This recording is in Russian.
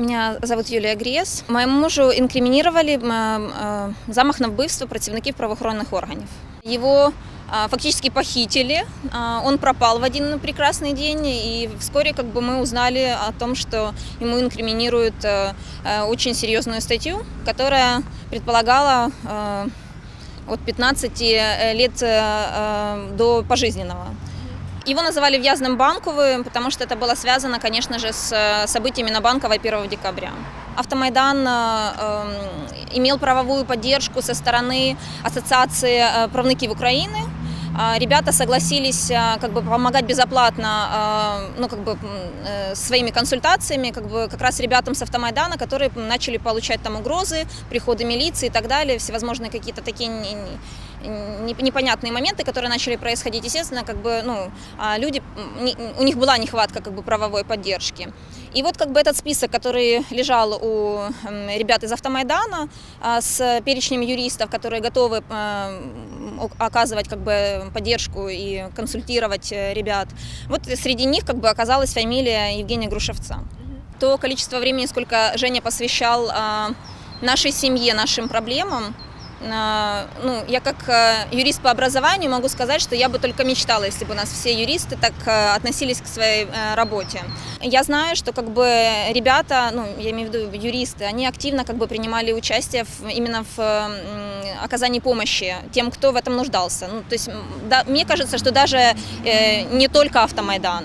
Меня зовут Юлія Грєс. Моєму мужу інкримінували м, е, замах на вбивство працівників правоохоронних органів. Его а, фактически похитили, а, он пропал в один прекрасный день, и вскоре как бы мы узнали о том, что ему инкриминируют э, э, очень серьезную статью, которая предполагала э, от 15 лет э, э, до пожизненного. Его называли Вязным Банковым, потому что это было связано, конечно же, с э, событиями на Банковой 1 декабря. Автомайдан э, э, имел правовую поддержку со стороны Ассоциации э, правників Украины. А, Ребята согласились э, как бы помогать безоплатно, ну как бы своими консультациями, как бы как раз ребятам с автомайдана, которые начали получать там угрозы, приходы милиции и так далее, всевозможные какие-то такие непонятные моменты, которые начали происходить. Естественно, как бы ну а, люди у них была нехватка как бы правовой поддержки. И вот как бы этот список, который лежал у ребят из Автомайдана а, с перечнем юристов, которые готовы оказывать как бы поддержку и консультировать э, ребят. Вот среди них как бы оказалась фамилия Евгения Грушевца. То количество времени, сколько Женя посвящал а, нашей семье, нашим проблемам, ну, я как э, юрист по образованию могу сказать, что я бы только мечтала, если бы у нас все юристы так э, относились к своей э, работе. Я знаю, что как бы ребята, ну, я имею в виду юристы, они активно как бы принимали участие в, именно в оказании помощи тем, кто в этом нуждался. Ну, то есть, да, мне кажется, что даже э, не только Автомайдан.